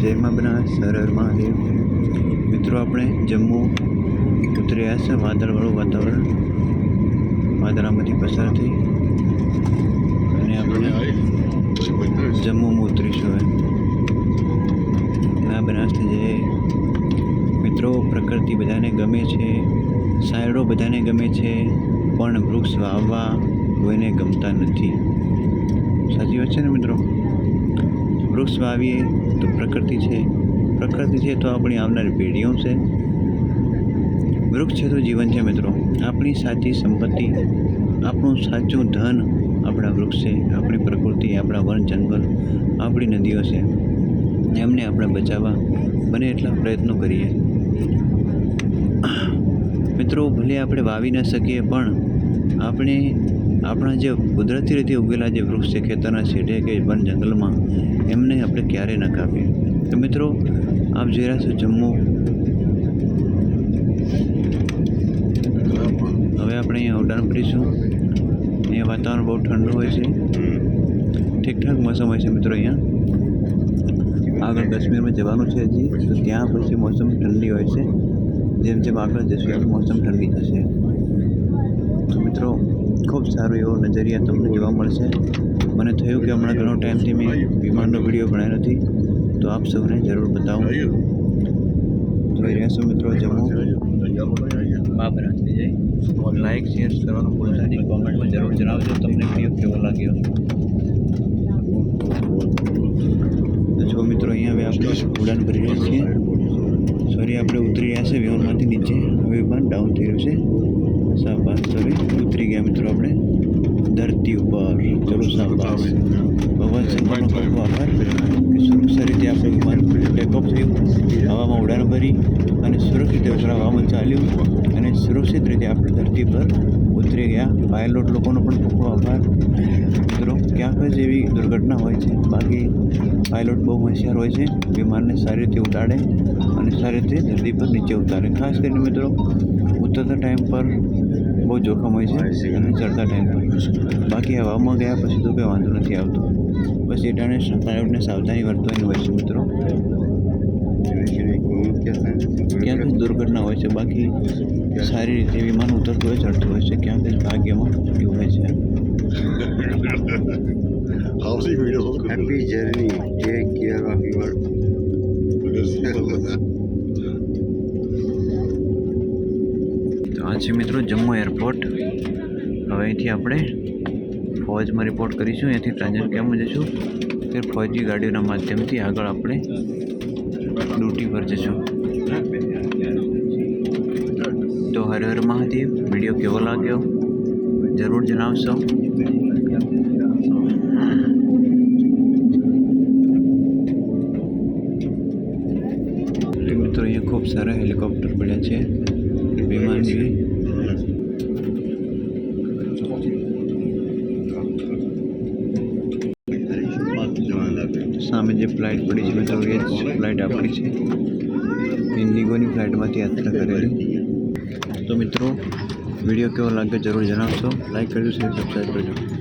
જય મા બનાસ મહાદેવ મિત્રો, આપણે જમ્મુ ઉતર્યા છે, વાદળવાળું વાતાવરણ. વાદળામાંથી પસાર થઈ. અને આપણે જમ્મુમાં ઉતરીશું હવે. આ બનાસથી જે મિત્રો, પ્રકૃતિ બધાને ગમે છે, સાયડો બધાને ગમે છે, પણ વૃક્ષ વાવવા કોઈને ગમતા નથી. સાચી વાત છે ને મિત્રો? વૃક્ષ વાવીએ તો પ્રકૃતિ છે. પ્રકૃતિ છે તો આપણી આવનારી પેઢીઓ છે. વૃક્ષ છે તો જીવન છે મિત્રો. આપણી સાચી સંપત્તિ, આપણું સાચું ધન આપણા વૃક્ષ છે. આપણી પ્રકૃતિ, આપણા વન જંગલ, આપણી નદીઓ છે. એમને આપણે બચાવવા બને એટલા પ્રયત્નો કરીએ. મિત્રો, ભલે આપણે વાવી ન શકીએ, પણ આપણે આપણા જે કુદરતી રીતે ઉગેલા જે વૃક્ષ છે, ખેતરના છેડે કે વન જંગલમાં, એમને આપણે ક્યારેય ન કાપીએ. તો મિત્રો, આપ જોઈ રહ્યા છો જમ્મુ. હવે આપણે અહીંયા ઉડાન ભરીશું અહીંયા વાતાવરણ બહુ ઠંડુ હોય છે. ઠીકઠાક મોસમ હોય છે મિત્રો અહીંયા. આગળ કાશ્મીરમાં જવાનું છે હજી. તો ત્યાં પછી મોસમ ઠંડી હોય છે. જેમ જેમ આગળ જશે મોસમ ઠંડી થશે. તો મિત્રો ખૂબ સારો એવો નજરિયા તમને જોવા મળશે. મને થયું કે હમણાં ઘણો ટાઈમથી મેં વિમાનનો વીડિયો બનાવ્યો નથી તો આપ સૌને જરૂર બતાવું. જોઈ રહ્યા છો મિત્રો જમો લાઈક શેર કરવાનું ભૂલતા નહીં. કોમેન્ટમાં જરૂર જણાવજો. તમને વીડિયો કેવો લાગ્યો? તો જો મિત્રો અહીંયા હવે આપણે ઉડાન ભરી રહ્યા છીએ. સોરી આપણે ઉતરી રહ્યા છે વિમાનમાંથી નીચે. હવે વિમાન ડાઉન થઈ રહ્યું છે. શાબાશ સોરી ઉતરી ગયા મિત્રો આપણે ધરતી ઉપર શાબાશ ભગવાન શંકરનો ખૂબ આભાર કે સુરક્ષા રીતે આપણે વિમાન ટેકઓફ થયું હવામાં ઉડાન ભરી અને સુરક્ષિત રીતે હવામાં ચાલ્યું અને સુરક્ષિત રીતે આપણે ધરતી પર ઉતરી ગયા. પાયલોટ લોકોનો પણ ખૂબ આભાર. ક્યાંક જ એવી દુર્ઘટના હોય છે. બાકી પાયલોટ બહુ હોશિયાર હોય છે. વિમાનને સારી રીતે ઉડાડે અને સારી રીતે ધરતી પર નીચે ઉતારે. ખાસ કરીને મિત્રો, ઉતરતા ટાઈમ પર બહુ જોખમ હોય છે અને ચડતા ટાઈમ પર. બાકી હવામાં ગયા પછી તો કંઈ વાંધો નથી આવતો. બસ એટાને પાયલોટને સાવધાની વર્તવાની હોય છે મિત્રો. ક્યાંક દુર્ઘટના હોય છે. બાકી સારી રીતે વિમાન ઉતરતું હોય, ચડતું હોય છે. ક્યાંક ભાગ્યમાં એવું હોય છે. Happy journey. Take care of your. તો આ છે મિત્રો જમ્મુ એરપોર્ટ. હવે અહીંથી આપણે ફોજમાં રિપોર્ટ કરીશું. અહીંયાથી ટ્રાન્ઝર કેમ જઈશું તે ફોજી ગાડીઓના માધ્યમથી આગળ આપણે ડ્યુટી પર જઈશું તો હર હર મહાદેવ. વીડિયો કેવો લાગ્યો? જરૂર જણાવશો તો મિત્રો અહીંયા સારા હેલિકોપ્ટર પડ્યા છે. વિમાન જેવી સામે જે ફ્લાઇટ પડી છે મિત્રો એ જ ફ્લાઇટ આપણી છે. ઇન્ડિગોની ફ્લાઇટમાંથી યાત્રા કરેલી. તો મિત્રો, વીડિયો કેવો લાગ્યો જરૂર જણાવશો. લાઈક કરજો શેર સબસ્ક્રાઈબ કરજો.